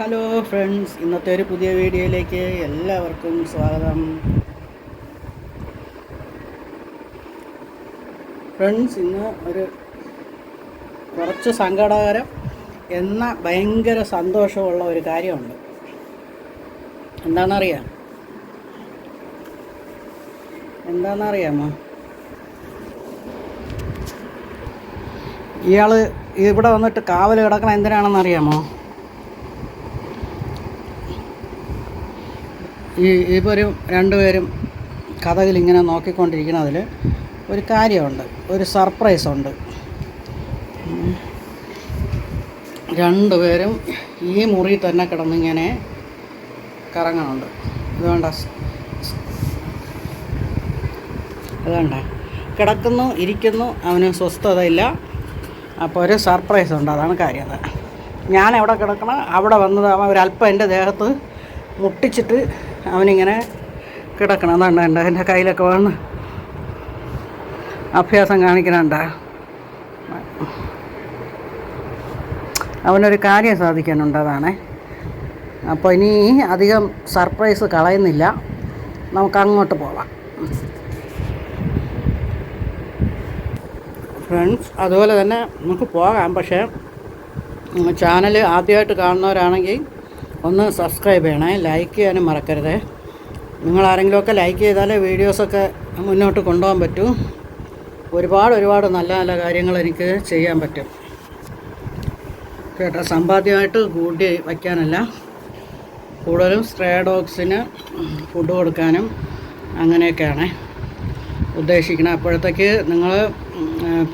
Hello friends ഇന്നത്തെ ഒരു പുതിയ വീഡിയോയിലേക്ക് എല്ലാവർക്കും സ്വാഗതം. ഫ്രണ്ട്സ് ഇന്ന് ഒരു കുറച്ച് സങ്കടകരം എന്ന ഭയങ്കര സന്തോഷമുള്ള ഒരു കാര്യമുണ്ട്. എന്താണെന്നറിയാം? എന്താണെന്നറിയാമോ? ഇയാൾ ഇവിടെ വന്നിട്ട് കാവൽ കിടക്കണം എന്തിനാണെന്ന് ഈ ഇവരും രണ്ടുപേരും കഥയിൽ ഇങ്ങനെ നോക്കിക്കൊണ്ടിരിക്കുന്നതിൽ ഒരു കാര്യമുണ്ട് ഒരു സർപ്രൈസ് ഉണ്ട്. ഉം. രണ്ടുപേരും ഈ മുറി തന്നെ കിടന്നിങ്ങനെ കറങ്ങുന്നുണ്ട് ഇതുകൊണ്ട അതുകൊണ്ട കിടക്കുന്നു ഇരിക്കുന്നു അവന് സ്വസ്ഥതയില്ല. അപ്പോൾ ഒരു സർപ്രൈസ് ഉണ്ട്. അതാണ് കാര്യം. ഞാൻ എവിടെ കിടക്കണം? അവിടെ വന്നത് അവൻ ഒരല്പം എന്റെ ദേഹത്ത് മുട്ടിച്ചിട്ട് അവനിങ്ങനെ കിടക്കണം. അതുകൊണ്ട് എന്റെ എന്റെ കയ്യിലൊക്കെ വന്ന് അഭ്യാസം കാണിക്കണണ്ട അവനൊരു കാര്യം സാധിക്കാനുണ്ട് അപ്പോൾ ഇനി അധികം സർപ്രൈസ് കളയുന്നില്ല. നമുക്ക് അങ്ങോട്ട് പോവാം. ഫ്രണ്ട്സ് അതുപോലെ തന്നെ നമുക്ക് പോകാം. പക്ഷേ ചാനൽ ആദ്യമായിട്ട് കാണുന്നവരാണെങ്കിൽ ഒന്ന് സബ്സ്ക്രൈബ് ചെയ്യണേ. ലൈക്ക് ചെയ്യാനും മറക്കരുത്. നിങ്ങൾ ആരെങ്കിലുമൊക്കെ ലൈക്ക് ചെയ്താലേ വീഡിയോസൊക്കെ മുന്നോട്ട് കൊണ്ടുപോകാൻ പറ്റൂ. ഒരുപാട് ഒരുപാട് നല്ല നല്ല കാര്യങ്ങൾ എനിക്ക് ചെയ്യാൻ പറ്റും. കേട്ടോ സമ്പാദ്യമായിട്ട് കൂട്ടി വയ്ക്കാനല്ല. കൂടുതലും സ്ട്രേ ഡോഗ്സിന് ഫുഡ് കൊടുക്കാനും അങ്ങനെയൊക്കെയാണ് ഉദ്ദേശിക്കുന്നത് അപ്പോഴത്തേക്ക് നിങ്ങൾ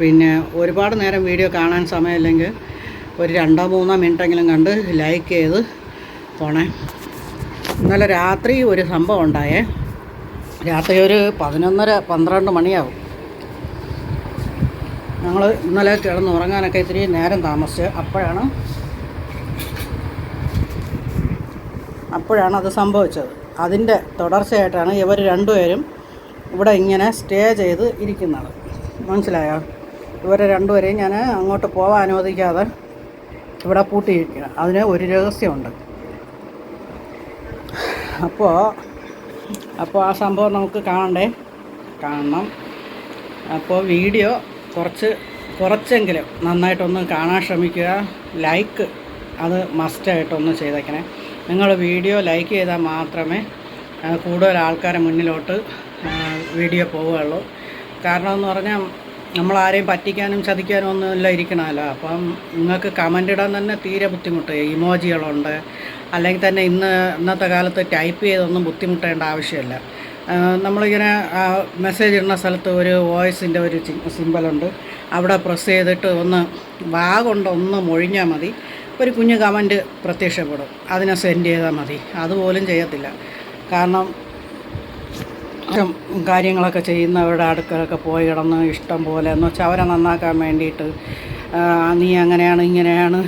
പിന്നെ ഒരുപാട് നേരം വീഡിയോ കാണാൻ സമയമില്ലെങ്കിൽ ഒരു രണ്ടോ മൂന്നോ മിനിറ്റെങ്കിലും കണ്ട് ലൈക്ക് ചെയ്ത് പോണേ. ഇന്നലെ രാത്രി ഒരു സംഭവം ഉണ്ടായേ. രാത്രി ഒരു പതിനൊന്നര പന്ത്രണ്ട് മണിയാവും. ഞങ്ങൾ ഇന്നലെ കിടന്ന് ഉറങ്ങാനൊക്കെ ഇത്തിരി നേരം താമസിച്ച് അപ്പോഴാണ് അപ്പോഴാണ് അത് സംഭവിച്ചത്. അതിന്റെ തുടർച്ചയായിട്ടാണ് ഇവർ രണ്ടുപേരും ഇവിടെ ഇങ്ങനെ സ്റ്റേ ചെയ്ത് ഇരിക്കുന്നത്. മനസ്സിലായോ? ഇവരെ രണ്ടുപേരെയും ഞാൻ അങ്ങോട്ട് പോകാൻ അനുവദിക്കാതെ ഇവിടെ പൂട്ടിയിരിക്കുക അതിന് ഒരു രഹസ്യമുണ്ട്. അപ്പോൾ അപ്പോൾ ആ സംഭവം നമുക്ക് കാണണ്ടേ? കാണണം. അപ്പോൾ വീഡിയോ കുറച്ച് കുറച്ചെങ്കിലും നന്നായിട്ടൊന്ന് കാണാൻ ശ്രമിക്കുക. ലൈക്ക് അത് മസ്റ്റായിട്ടൊന്ന് ചെയ്തേക്കണേ. നിങ്ങൾ വീഡിയോ ലൈക്ക് ചെയ്താൽ മാത്രമേ കൂടുതൽ ആൾക്കാരെ മുന്നിലോട്ട് വീഡിയോ പോവുകയുള്ളൂ. കാരണം എന്ന് പറഞ്ഞാൽ നമ്മളാരെയും പറ്റിക്കാനും ചതിക്കാനും ഒന്നും ഇല്ല ഇരിക്കണമല്ലോ. അപ്പം നിങ്ങൾക്ക് കമന്റ് ഇടാൻ തന്നെ തീരെ ബുദ്ധിമുട്ട്. ഇമോജികളുണ്ട്. അല്ലെങ്കിൽ തന്നെ ഇന്ന് ഇന്നത്തെ കാലത്ത് ടൈപ്പ് ചെയ്തൊന്നും ബുദ്ധിമുട്ടേണ്ട ആവശ്യമില്ല. നമ്മളിങ്ങനെ മെസ്സേജ് ഇടുന്ന സ്ഥലത്ത് ഒരു വോയിസിന്റെ ഒരു സിമ്പലുണ്ട് അവിടെ പ്രസ് ചെയ്തിട്ട് ഒന്ന് വാ കൊണ്ട് ഒന്ന് മൊഴിഞ്ഞാൽ മതി. ഒരു കുഞ്ഞ് കമന്റ് പ്രത്യക്ഷപ്പെടും. അതിനെ സെൻഡ് ചെയ്താൽ മതി. അതുപോലും ചെയ്യത്തില്ല. കാരണം കാര്യങ്ങളൊക്കെ ചെയ്യുന്നവരുടെ അടുക്കലൊക്കെ പോയി കിടന്ന് ഇഷ്ടം പോലെ. എന്ന് വെച്ചാൽ അവരെ നന്നാക്കാൻ വേണ്ടിയിട്ട് നീ അങ്ങനെയാണ് ഇങ്ങനെയാണ്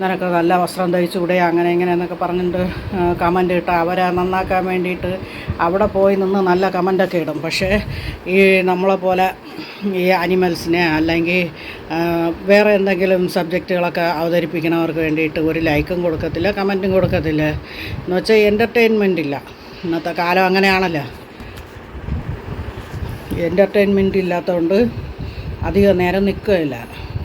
നിനക്ക് നല്ല വസ്ത്രം ധരിച്ചുകൂടെ അങ്ങനെ ഇങ്ങനെ എന്നൊക്കെ പറഞ്ഞിട്ട് കമന്റ് ഇട്ട് അവരെ നന്നാക്കാൻ വേണ്ടിയിട്ട് അവിടെ പോയി നിന്ന് നല്ല കമന്റൊക്കെ ഇടും. പക്ഷേ ഈ നമ്മളെ പോലെ ഈ അനിമൽസിനെ അല്ലെങ്കിൽ വേറെ എന്തെങ്കിലും സബ്ജക്റ്റുകളൊക്കെ അവതരിപ്പിക്കുന്നവർക്ക് വേണ്ടിയിട്ട് ഒരു ലൈക്കും കൊടുക്കത്തില്ല കമന്റും കൊടുക്കത്തില്ല. എന്ന് വെച്ചാൽ എന്റർടൈൻമെന്റ് ഇല്ല. ഇന്നത്തെ കാലം അങ്ങനെയാണല്ലോ. എന്റർടൈൻമെന്റ് ഇല്ലാത്തതുകൊണ്ട് അധികം നേരം നിൽക്കുകയില്ല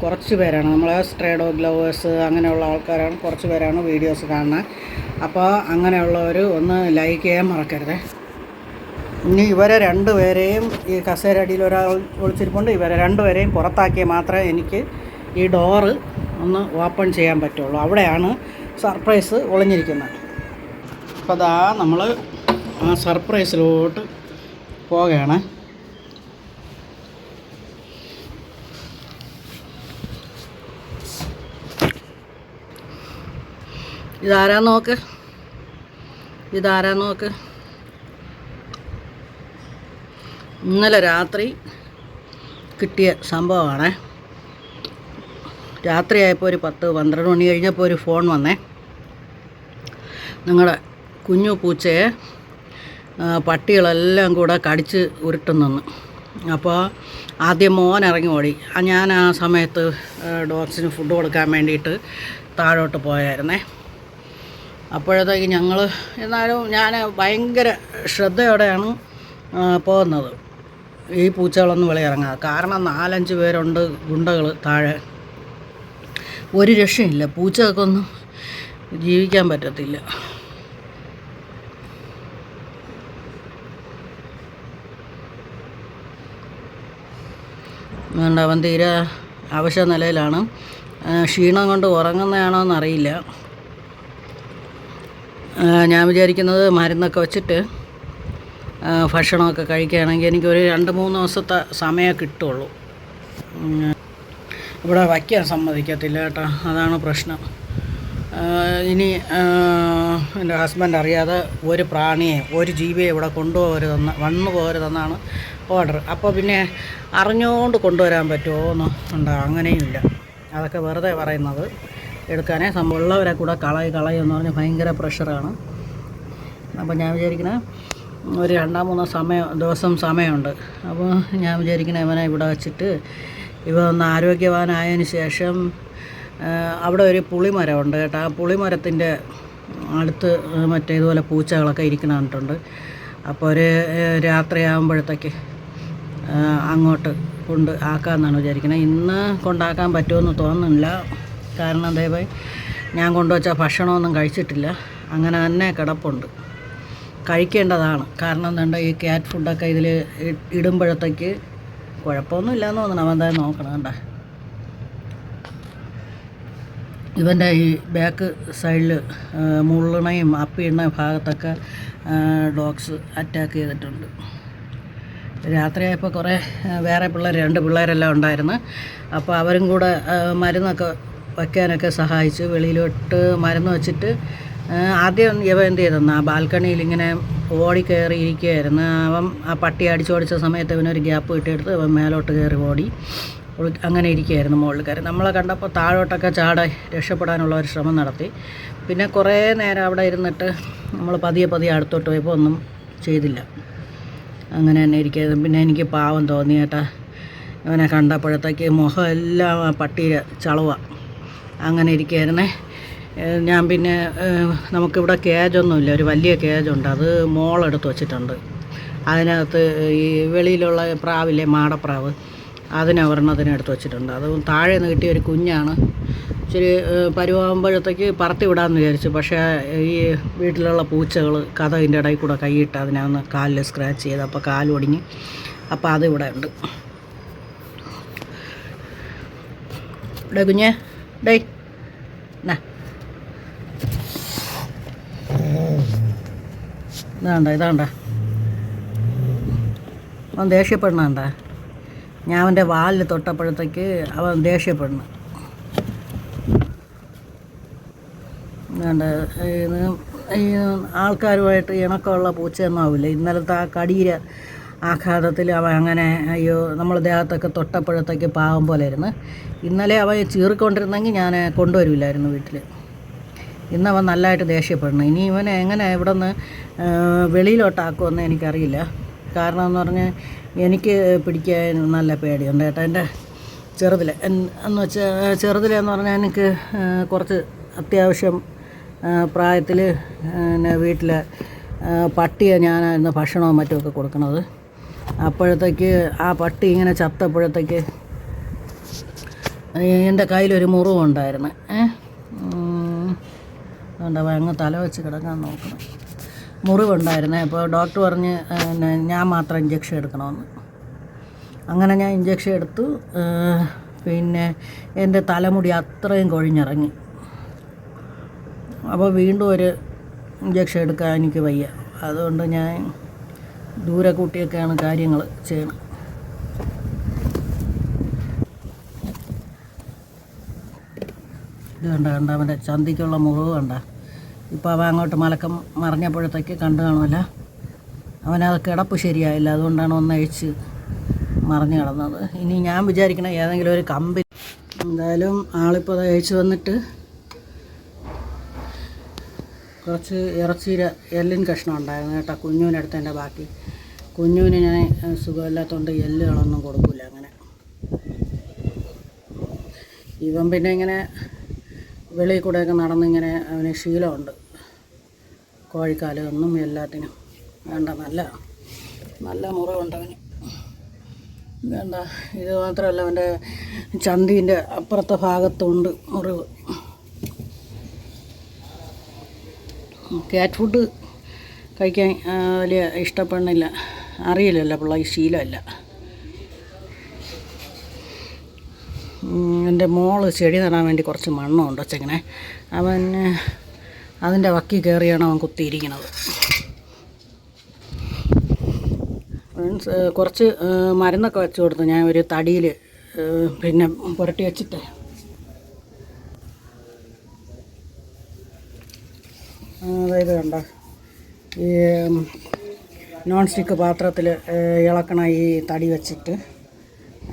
കുറച്ച് പേരാണ്. നമ്മൾ സ്ട്രേഡോ ഗ്ലവേഴ്സ് ലവേഴ്സ് അങ്ങനെയുള്ള ആൾക്കാരാണ്. കുറച്ച് പേരാണ് വീഡിയോസ് കാണുന്നത് അപ്പോൾ അങ്ങനെയുള്ളവർ ഒന്ന് ലൈക്ക് ചെയ്യാൻ മറക്കരുത്. ഇനി ഇവരെ രണ്ടുപേരെയും ഈ കസേരടിയിൽ ഒരാൾ ഒളിച്ചിരിപ്പുണ്ട്. ഇവരെ രണ്ടുപേരെയും പുറത്താക്കിയാൽ മാത്രമേ എനിക്ക് ഈ ഡോറ് ഒന്ന് ഓപ്പൺ ചെയ്യാൻ പറ്റുള്ളൂ. അവിടെയാണ് സർപ്രൈസ് ഒളിഞ്ഞിരിക്കുന്നത്. അപ്പോൾ അതാ നമ്മൾ ആ സർപ്രൈസിലോട്ട് പോവുകയാണ് ഇതാരാ നോക്ക്? ഇതാരാ നോക്ക്? ഇന്നലെ രാത്രി കിട്ടിയ സംഭവമാണ്. രാത്രിയായപ്പോൾ ഒരു പത്ത് പന്ത്രണ്ട് മണി കഴിഞ്ഞപ്പോൾ ഒരു ഫോൺ വന്നേ. നിങ്ങളുടെ കുഞ്ഞു പൂച്ചയെ പട്ടികളെല്ലാം കൂടെ കടിച്ച് ഉരുട്ടുന്നെന്ന് അപ്പോൾ ആദ്യം മോൻ ഇറങ്ങി ഓടി. ഞാൻ ആ സമയത്ത് ഡോഗ്സിന് ഫുഡ് കൊടുക്കാൻ വേണ്ടിയിട്ട് താഴോട്ട് പോയായിരുന്നേ. അപ്പോഴത്തേക്ക് ഞങ്ങൾ എന്നാലും ഞാൻ ഭയങ്കര ശ്രദ്ധയോടെയാണ് പോകുന്നത്. ഈ പൂച്ചകളൊന്നും വെളിയിറങ്ങാതെ കാരണം നാലഞ്ച് പേരുണ്ട് ഗുണ്ടകൾ താഴെ. ഒരു രക്ഷയില്ല. പൂച്ചകൾക്കൊന്നും ജീവിക്കാൻ പറ്റത്തില്ല. അവൻ തീരെ അവശ നിലയിലാണ് ക്ഷീണം കൊണ്ട് ഉറങ്ങുന്നതാണോ എന്നറിയില്ല ഞാൻ വിചാരിക്കുന്നത് മരുന്നൊക്കെ വെച്ചിട്ട് ഭക്ഷണമൊക്കെ കഴിക്കുകയാണെങ്കിൽ എനിക്കൊരു രണ്ട് മൂന്ന് ദിവസത്തെ സമയം കിട്ടുള്ളൂ. ഇവിടെ വയ്ക്കാൻ സമ്മതിക്കത്തില്ല കേട്ടോ. അതാണ് പ്രശ്നം. ഇനി എന്റെ ഹസ്ബൻഡ് അറിയാതെ ഒരു പ്രാണിയെ ഒരു ജീവിയെ ഇവിടെ കൊണ്ടുപോകരുതെന്ന് വന്നു പോകരുതെന്നാണ് ഓർഡർ. അപ്പോൾ പിന്നെ അറിഞ്ഞുകൊണ്ട് കൊണ്ടുവരാൻ പറ്റുമോ എന്ന് ഉണ്ടോ അങ്ങനെയുമില്ല. അതൊക്കെ വെറുതെ പറയുന്നത്. എടുക്കാനേ. സംഭവം ഉള്ളവരെ കൂടെ കളയി കളയി എന്ന് പറഞ്ഞ് ഭയങ്കര പ്രഷറാണ് അപ്പോൾ ഞാൻ വിചാരിക്കുന്ന ഒരു രണ്ടാം മൂന്നോ സമയം ദിവസം സമയമുണ്ട്. അപ്പോൾ ഞാൻ വിചാരിക്കുന്ന ഇവനെ ഇവിടെ വച്ചിട്ട് ഇവ ഒന്ന് ആരോഗ്യവാനായതിന് ശേഷം അവിടെ ഒരു പുളിമരമുണ്ട് കേട്ടോ. ആ പുളിമരത്തിന്റെ അടുത്ത് മറ്റേ ഇതുപോലെ പൂച്ചകളൊക്കെ ഇരിക്കണമെന്നിട്ടുണ്ട് അപ്പോൾ ഒരു രാത്രിയാകുമ്പോഴത്തേക്ക് അങ്ങോട്ട് കൊണ്ട് ആക്കാമെന്നാണ് വിചാരിക്കുന്നത് ഇന്ന് കൊണ്ടാക്കാൻ പറ്റുമെന്ന് തോന്നുന്നില്ല. കാരണം ദയവായി ഞാൻ കൊണ്ടുവച്ച ഭക്ഷണമൊന്നും കഴിച്ചിട്ടില്ല. അങ്ങനെ തന്നെ കിടപ്പുണ്ട്. കഴിക്കേണ്ടതാണ്. കാരണം എന്താ ഈ ക്യാറ്റ് ഫുഡൊക്കെ ഇതിൽ ഇടുമ്പോഴത്തേക്ക് കുഴപ്പമൊന്നും ഇല്ലയെന്ന് തോന്നണം. അവൻ എന്തായാലും നോക്കണം കണ്ട. ഇവന്റെ ഈ ബാക്ക് സൈഡിൽ മുള്ളണയും അപ്പിയിണ ഭാഗത്തൊക്കെ ഡോഗ്സ് അറ്റാക്ക് ചെയ്തിട്ടുണ്ട്. രാത്രിയായപ്പോൾ കുറേ വേറെ പിള്ളേർ രണ്ട് പിള്ളേരെല്ലാം ഉണ്ടായിരുന്നു. അപ്പോൾ അവരും കൂടെ മരുന്നൊക്കെ വയ്ക്കാനൊക്കെ സഹായിച്ചു. വെളിയിലോട്ട് മരുന്ന് വെച്ചിട്ട് ആദ്യം ഇവ എന്ത് ചെയ്തെന്ന് ആ ബാൽക്കണിയിൽ ഇങ്ങനെ ഓടി കയറി ഇരിക്കുകയായിരുന്നു. അവൻ ആ പട്ടി അടിച്ചോടിച്ച സമയത്ത് ഇവനൊരു ഗ്യാപ്പ് കിട്ടിയെടുത്ത് അവൻ മേലോട്ട് കയറി ഓടി അങ്ങനെ ഇരിക്കുകയായിരുന്നു മുകളിൽ കയറി. നമ്മളെ കണ്ടപ്പോൾ താഴോട്ടൊക്കെ ചാടാൻ രക്ഷപ്പെടാനുള്ള ഒരു ശ്രമം നടത്തി. പിന്നെ കുറേ നേരം അവിടെ ഇരുന്നിട്ട് നമ്മൾ പതിയെ പതിയെ അടുത്തോട്ട് പോയപ്പോൾ ഒന്നും ചെയ്തില്ല. അങ്ങനെ തന്നെ ഇരിക്കുകയായിരുന്നു. പിന്നെ എനിക്ക് പാവം തോന്നി കേട്ടാ അവനെ കണ്ടപ്പോഴത്തേക്ക് മുഖം എല്ലാം ആ പട്ടിയുടെ ചളവ. അങ്ങനെ ഇരിക്കുകയായിരുന്നേ. ഞാൻ പിന്നെ നമുക്കിവിടെ കേജൊന്നുമില്ല ഒരു വലിയ കേജുണ്ട് അത് മോളെടുത്ത് വച്ചിട്ടുണ്ട്. അതിനകത്ത് ഈ വെളിയിലുള്ള പ്രാവില്ലേ മാടപ്രാവ് അതിനെ എടുത്ത് വെച്ചിട്ടുണ്ട്. അത് താഴെ നിന്ന് കിട്ടിയ ഒരു കുഞ്ഞാണ്. ഇച്ചിരി പരുവാകുമ്പോഴത്തേക്ക് പറത്തി വിടാമെന്ന് വിചാരിച്ചു. പക്ഷേ ഈ വീട്ടിലുള്ള പൂച്ചകൾ കഥകിന്റെ ഇടയിൽ കൂടെ കൈയിട്ട് അതിനകത്ത് കാലിൽ സ്ക്രാച്ച് ചെയ്ത് അപ്പോൾ കാലൊടിഞ്ഞ് അപ്പോൾ അത് ഇവിടെ ഉണ്ട്. ഇവിടെ കുഞ്ഞേ എന്നാ ഇതാണ്ട ഇതാണ്ട. അവൻ ദേഷ്യപ്പെടണണ്ട. ഞാൻ അവന്റെ വാലിൽ തൊട്ടപ്പോഴത്തേക്ക് അവൻ ദേഷ്യപ്പെടണം. വേണ്ട ഈ ആൾക്കാരുമായിട്ട് ഇണക്കമുള്ള പൂച്ചയൊന്നും ആവില്ല. ഇന്നലത്തെ ആ കടീര ആഘാതത്തിൽ അവ അങ്ങനെ അയ്യോ നമ്മൾ ദേഹത്തൊക്കെ തൊട്ടപ്പോഴത്തേക്ക് പാവം പോലെ ഇരുന്ന് ഇന്നലെ അവ ചീറിക്കൊണ്ടിരുന്നെങ്കിൽ ഞാൻ കൊണ്ടുവരില്ലായിരുന്നു വീട്ടിൽ ഇന്ന് അവൻ നല്ലതായിട്ട് ദേഷ്യപ്പെടണം ഇനി ഇവനെ എങ്ങനെ ഇവിടെ നിന്ന് വെളിയിലോട്ടാക്കുമെന്ന് എനിക്കറിയില്ല. കാരണം എന്ന് പറഞ്ഞാൽ എനിക്ക് പിടിക്കാൻ നല്ല പേടിയുണ്ട് കേട്ടോ എന്റെ ചെറുതിൽ എന്ന് വെച്ചാൽ ചെറുതിലെന്ന് പറഞ്ഞാൽ എനിക്ക് കുറച്ച് അത്യാവശ്യം പ്രായത്തിൽ പിന്നെ വീട്ടിൽ പട്ടിയെ ഞാനായിരുന്നു ഭക്ഷണവും മറ്റുമൊക്കെ കൊടുക്കണത് അപ്പോഴത്തേക്ക് ആ പട്ടി ഇങ്ങനെ ചത്തപ്പോഴത്തേക്ക് എന്റെ കയ്യിലൊരു മുറിവുണ്ടായിരുന്നു. ഏഹ് അതുകൊണ്ട് അങ്ങ് തല വെച്ച് കിടക്കാൻ നോക്കണം. മുറിവുണ്ടായിരുന്നേ അപ്പോൾ ഡോക്ടർ പറഞ്ഞ് ഞാൻ മാത്രം ഇഞ്ചക്ഷൻ എടുക്കണമെന്ന്. അങ്ങനെ ഞാൻ ഇഞ്ചക്ഷൻ എടുത്തു പിന്നെ എന്റെ തലമുടി അത്രയും കൊഴിഞ്ഞിറങ്ങി. അപ്പോൾ വീണ്ടും ഒരു ഇഞ്ചക്ഷൻ എടുക്കാൻ എനിക്ക് വയ്യ. അതുകൊണ്ട് ഞാൻ ദൂരെ കൂട്ടിയൊക്കെയാണ് കാര്യങ്ങൾ ചെയ്യണം ഇത് കണ്ട കണ്ട അവന്റെ ചന്തിക്കുള്ള മുറിവ് കണ്ട. ഇപ്പോൾ അവ അങ്ങോട്ട് മലക്കം മറിഞ്ഞപ്പോഴത്തേക്ക് കണ്ടു കാണുമല്ല. അവനത് കിടപ്പ് ശരിയായില്ല അതുകൊണ്ടാണ് ഒന്നഴിച്ച് മറിഞ്ഞു കിടന്നത്. ഇനി ഞാൻ വിചാരിക്കണ ഏതെങ്കിലും ഒരു കമ്പനി എന്തായാലും ആളിപ്പോൾ അത് അഴിച്ചു വന്നിട്ട് കുറച്ച് ഇറച്ചി എല്ലിൻ കഷ്ണം ഉണ്ടായിരുന്നു കേട്ടോ കുഞ്ഞുവിനെടുത്തതിന്റെ ബാക്കി. കുഞ്ഞുവിന് ഞാൻ സുഖമില്ലാത്തതുകൊണ്ട് എല്ലുകളൊന്നും കൊടുക്കില്ല അങ്ങനെ. ഇവൻ പിന്നെ ഇങ്ങനെ വെളിയിൽ കൂടെയൊക്കെ നടന്നിങ്ങനെ അവന് ശീലമുണ്ട്. കോഴിക്കാൽ ഒന്നും എല്ലാത്തിനും. വേണ്ട നല്ല നല്ല മുറിവുണ്ട് അവന് വേണ്ട ഇത് മാത്രമല്ല അവന്റെ ചന്തീന്റെ അപ്പുറത്തെ ഭാഗത്തുണ്ട് മുറിവ്. ക്യാറ്റ് ഫുഡ് കഴിക്കാൻ വലിയ ഇഷ്ടപ്പെടുന്നില്ല. അറിയില്ലല്ലോ പിള്ള ശീലമല്ല. എന്റെ മോൾ ചെടി നടാൻ വേണ്ടി കുറച്ച് മണ്ണുണ്ട് വെച്ചെങ്ങനെ അവൻ അതിന്റെ വക്കി കയറിയാണ് അവൻ കുത്തിയിരിക്കുന്നത്. ഏഹ്, കുറച്ച് മരുന്നൊക്കെ വെച്ച് കൊടുത്തു. ഞാൻ ഒരു തടിയിൽ പിന്നെ പുരട്ടി വെച്ചിട്ട് അതായത് കണ്ട ഈ നോൺ സ്റ്റിക്ക് പാത്രത്തിൽ ഇളക്കണ ഈ തടി വെച്ചിട്ട്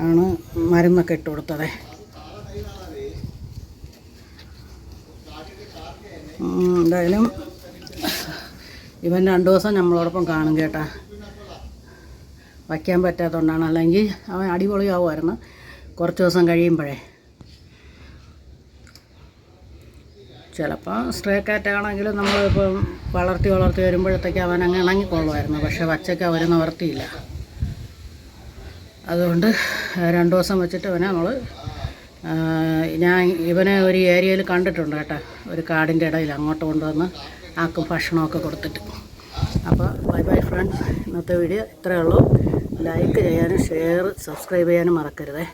ആണ് മരുന്നൊക്കെ ഇട്ട് കൊടുത്തത്. എന്തായാലും ഇവൻ രണ്ട് ദിവസം നമ്മളോടൊപ്പം കാണും കേട്ടാ. വയ്ക്കാൻ പറ്റാത്തതുകൊണ്ടാണ്. അല്ലെങ്കിൽ അവൻ അടിപൊളിയാവുമായിരുന്നു. കുറച്ച് ദിവസം കഴിയുമ്പോഴേ. ചിലപ്പോൾ സ്ട്രേ കാറ്റ് ആണെങ്കിലും നമ്മളിപ്പം വളർത്തി വളർത്തി വരുമ്പോഴത്തേക്ക് അവൻ അങ്ങ് ഇണങ്ങിക്കൊള്ളുമായിരുന്നു. പക്ഷേ വച്ചയ്ക്ക് അവർ നിവർത്തിയില്ല. അതുകൊണ്ട് രണ്ട് ദിവസം വെച്ചിട്ട് അവനെ നമ്മൾ ഞാൻ ഇവനെ ഒരു ഏരിയയിൽ കണ്ടിട്ടുണ്ട് കേട്ടോ. ഒരു കാടിന്റെ ഇടയിൽ അങ്ങോട്ട് കൊണ്ടുവന്ന് ആക്കും ഭക്ഷണമൊക്കെ കൊടുത്തിട്ട്. അപ്പോൾ ബൈ ബൈ ഫ്രണ്ട്സ്. ഇന്നത്തെ വീഡിയോ ഇത്രയേ ഉള്ളൂ. ലൈക്ക് ചെയ്യാനും ഷെയർ സബ്സ്ക്രൈബ് ചെയ്യാനും മറക്കരുതേ.